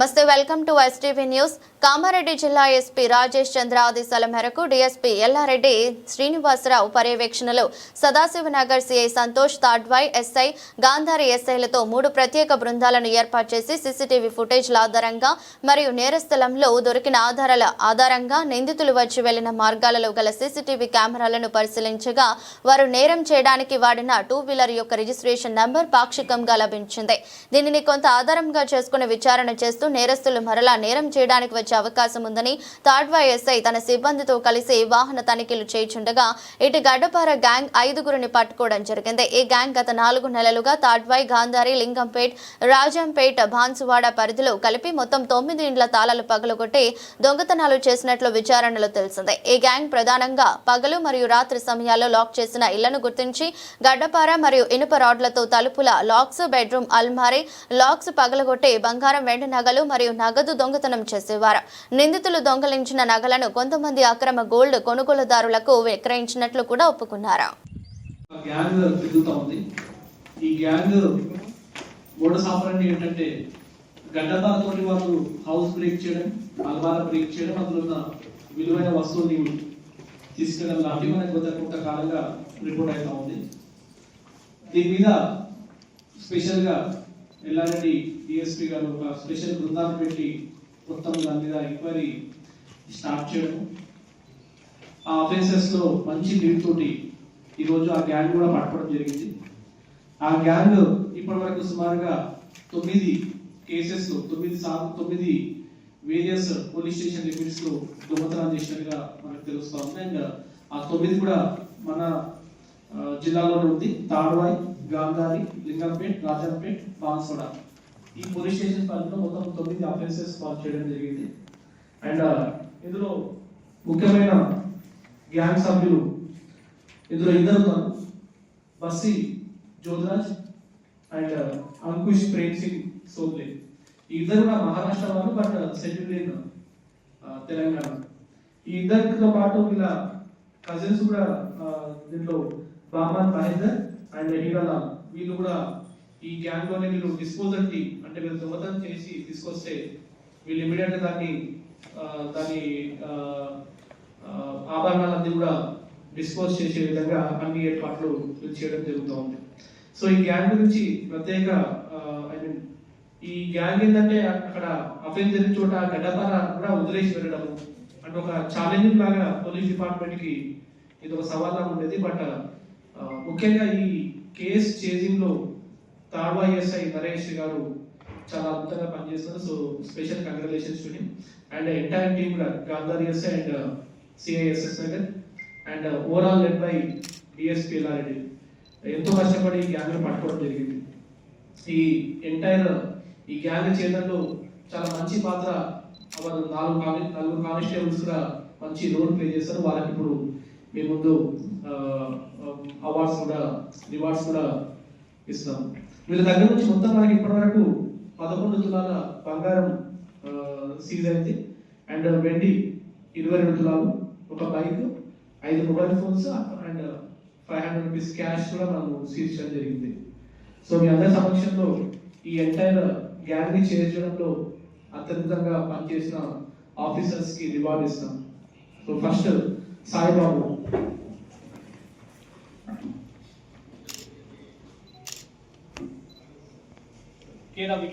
నమస్తే welcome to STV news Kamareddy జిల్లా SP Rajesh చంద్ర ఆదేశాల మేరకు డీఎస్పీ ఎల్లారెడ్డి శ్రీనివాసరావు పర్యవేక్షణలో సదాశివనగర్ సిఐ సంతోష్ తాడ్వాయ్ ఎస్ఐ గాంధారి ఎస్ఐలతో మూడు ప్రత్యేక బృందాలను ఏర్పాటు చేసి సీసీటీవీ ఫుటేజ్ల ఆధారంగా మరియు నేరస్థలంలో దొరికిన ఆధారాల ఆధారంగా నిందితులు వచ్చి వెళ్ళిన మార్గాలలో గల సీసీటీవీ కెమెరాలను పరిశీలించగా వారు నేరం చేయడానికి వాడిన టూ వీలర్ యొక్క రిజిస్ట్రేషన్ నంబర్ పాక్షికంగా లభించింది. దీనిని కొంత ఆధారంగా చేసుకుని విచారణ చేస్తూ నేరస్తులు మరలా నేరం చేయడానికి వచ్చి అవకాశం ఉందని తాడ్వా ఎస్ఐ తన సిబ్బందితో కలిసి వాహన తనిఖీలు చేయించుండగా ఇటు గడ్డపార గ్యాంగ్ ఐదుగురిని పట్టుకోవడం జరిగింది. ఈ గ్యాంగ్ గత నాలుగు నెలలుగా తాడ్వాయ్ గాంధారి లింగంపేట్ రాజంపేట్ భాన్సువాడ పరిధిలో కలిపి మొత్తం తొమ్మిది ఇండ్ల తాళాలు పగలగొట్టి దొంగతనాలు చేసినట్లు విచారణలో తెలిసింది. ఈ గ్యాంగ్ ప్రధానంగా పగలు మరియు రాత్రి సమయాల్లో లాక్ చేసిన ఇళ్ళను గుర్తించి గడ్డపార మరియు ఇనుప రాడ్లతో తలుపుల లాక్స్ బెడ్రూమ్ అల్మారీ లాక్స్ పగలగొట్టి బంగారం వెండి నగలు మరియు నగదు దొంగతనం చేసేవారు. నిందితులు దొంగలించిన నగలను కొంతమంది అక్రమ గోల్డ్ కొనుగోలుదారులకు విక్రయించినట్లు కూడా ఒప్పుకున్నారు. ఈ గ్యాంగ్ మోడస్ ఆపరండి ఏంటంటే గడ్డపారతో వాళ్ళు హౌస్ బ్రేక్ చేయడం అలవార బ్రేక్ చేయడం అందులో ఉన్న విలువైన వస్తువుని తీసుకెళ్ళడం లాంటివి మనకు కొంత కొంతకాలంగా రిపోర్ట్ అవుతా ఉంది. దీని మీద స్పెషల్గా ఎల్లారెడ్డి డిఎస్పీ గారు ఒక స్పెషల్ బృందాన్ని పెట్టి మొత్తం దాని మీద ఎంక్వైరీ స్టార్ట్ చేయడం. ఆ ఆఫెన్సెస్లో మంచి లీడ్ తోటి ఈరోజు ఆ గ్యాంగ్ కూడా పట్టుకోవడం జరిగింది. ఆ గ్యాంగ్ ఇప్పటి వరకు సుమారుగా తొమ్మిది కేసెస్ తొమ్మిది సార్లు తొమ్మిది వేరియస్ పోలీస్ స్టేషన్ లిమిట్స్లో దొంగతనం చేసినట్టుగా మనకు తెలుస్తా ఉంది. అండ్ ఆ తొమ్మిది కూడా మన జిల్లాలోనే ఉంది. తాడ్వాయి గాంధారి లింగంపేట్ రాజంపేట్ బాన్సోడ ఈ పోలీస్ స్టేషన్ పరిధిలో మొత్తం తొమ్మిది అఫెన్సెస్ పాస్ చేయడం జరిగింది. అండ్ uh, ఇందులో ముఖ్యమైన గ్యాంగ్ సభ్యులు ఇందులో ఇద్దరు ఉన్నారు. బస్సి జ్యోతిరాజ్ అండ్ uh, అంకుష్ ప్రేమ్ సింగ్ సోబ్లే ఈ ఇద్దరు కూడా మహారాష్ట్ర వాళ్ళు but uh, settled in Telangana. ఈ ఇద్దరితో పాటు వీళ్ళ కజిన్స్ కూడా దీంట్లో బామన్ మహేందర్ అండ్ హీరాలాల్. వీళ్ళు కూడా ఈ గ్యాంగ్లోనే వీళ్ళు డిస్పోజల్ టీమ్ అంటే మీరు దొంగతనం చేసి తీసుకొస్తే వీళ్ళు ఇమీడియట్గా దాన్ని దాని ఆభరణాలన్నీ కూడా డిస్పోజ్ చేసే విధంగా అన్ని ఏర్పాట్లు చేయడం జరుగుతూ ఉంది. సో ఈ గ్యాంగ్ గురించి ప్రత్యేక ఐ మీన్ ఈ గ్యాంగ్ ఏంటంటే అక్కడ అఫెన్స్ జరిగిన చోట గడ్డపార కూడా వదిలేసి వెళ్ళడము అంటే ఒక ఛాలెంజింగ్ లాగా పోలీస్ డిపార్ట్మెంట్కి ఇది ఒక సవాల్లా ఉండేది. బట్ ముఖ్యంగా ఈ కేస్ చేజింగ్లో తాడ్వా ఎస్ఐ నరేష్ గారు చాలా అద్భుతంగా పనిచేస్తున్నారు so special congratulations to him and entire team కూడా Gandhari and CI SS Nagar and overall led by DSP Yellareddy ఎంతో కష్టపడి ఈ గ్యాంగ్ను పట్టుకోవడం జరిగింది. ఈ ఎంటైర్ ఈ గ్యాంగ్ చేయడంలో చాలా మంచి పాత్ర వాళ్ళు నాలుగు కాని నలుగురు కానిస్టేబుల్స్ కూడా మంచి రోల్ ప్లే చేస్తారు. వాళ్ళకి ఇప్పుడు మీ ముందు అవార్డ్స్ కూడా రివార్డ్స్ కూడా ఇస్తాం వీళ్ళ దగ్గర నుంచి మొత్తం మనకి ఇప్పటివరకు పదకొండు తులాల బంగారం సీజ్ అయింది అండ్ వెండి ఇరవై రెండు తులాలు ఒక బైక్ ఐదు mobile phones and five hundred rupees cash కూడా మనము సీజ్ చేయడం జరిగింది. సో మీ అందరి సమక్షంలో ఈ ఎంటైర్ గ్యాలరీ ని చేర్చడంలో అత్యధికంగా పనిచేసిన ఆఫీసర్స్కి రివార్డ్ ఇస్తాం. So first Saibabu. K Ravi